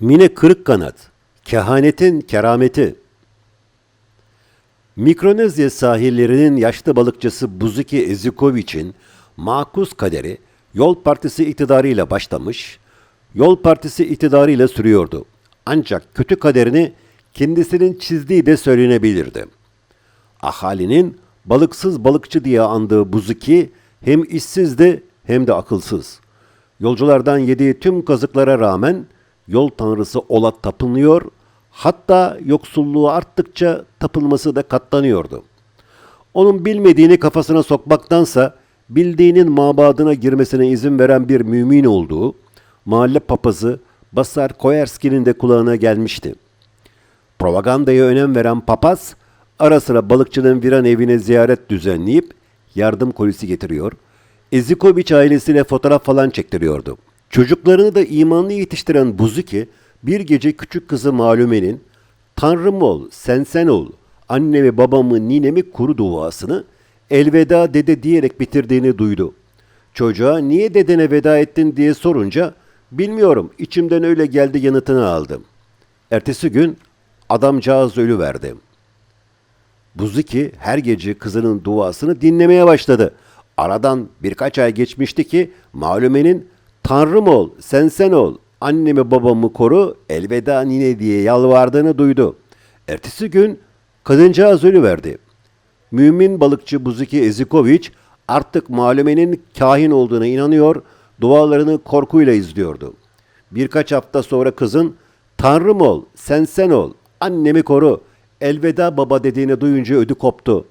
Mine Kırıkkanat, kehanetin kerameti. Mikronezya sahillerinin yaşlı balıkçısı Buzuki Ezikoviç'in makus kaderi Yol Partisi iktidarıyla başlamış, Yol Partisi iktidarıyla sürüyordu. Ancak kötü kaderini kendisinin çizdiği de söylenebilirdi. Ahalinin balıksız balıkçı diye andığı Buzuki hem işsizdi hem de akılsız. Yolculardan yediği tüm kazıklara rağmen yol tanrısı Ola tapınıyor, hatta yoksulluğu arttıkça tapılması da katlanıyordu. Onun bilmediğini kafasına sokmaktansa bildiğinin mabadına girmesine izin veren bir mümin olduğu mahalle papazı Basar Koyerski'nin de kulağına gelmişti. Propagandaya önem veren papaz ara sıra balıkçının viran evine ziyaret düzenleyip yardım kolisi getiriyor. Ezikoviç ailesiyle fotoğraf falan çektiriyordu. Çocuklarını da imanlı yetiştiren Buzuki bir gece küçük kızı Malume'nin Tanrım ol, sen sen ol, annemi babamı ninemi kuru duasını elveda dede diyerek bitirdiğini duydu. Çocuğa niye dedene veda ettin diye sorunca bilmiyorum içimden öyle geldi yanıtını aldım. Ertesi gün adamcağız ölü verdi. Buzuki her gece kızının duasını dinlemeye başladı. Aradan birkaç ay geçmişti ki malumenin Tanrım ol, sen sen ol, annemi babamı koru, elveda nine diye yalvardığını duydu. Ertesi gün kadıncağız ölüverdi. Mümin balıkçı Buzuki Ezikoviç artık malumenin kahin olduğuna inanıyor, dualarını korkuyla izliyordu. Birkaç hafta sonra kızın Tanrım ol, sen sen ol, annemi koru, elveda baba dediğini duyunca ödü koptu.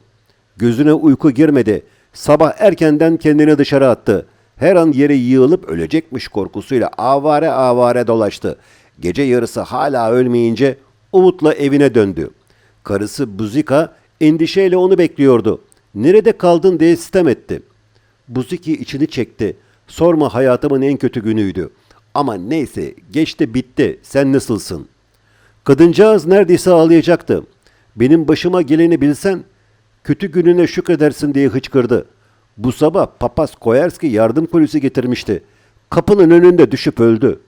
Gözüne uyku girmedi. Sabah erkenden kendini dışarı attı. Her an yere yığılıp ölecekmiş korkusuyla avare avare dolaştı. Gece yarısı hala ölmeyince umutla evine döndü. Karısı Buzika endişeyle onu bekliyordu. Nerede kaldın diye sitem etti. Buziki içini çekti. Sorma hayatımın en kötü günüydü. Ama neyse geçti bitti sen nasılsın? Kadıncağız neredeyse ağlayacaktı. Benim başıma geleni bilsen kötü gününe şükredersin diye hıçkırdı. Bu sabah papaz Koyerski yardım polisi getirmişti. Kapının önünde düşüp öldü.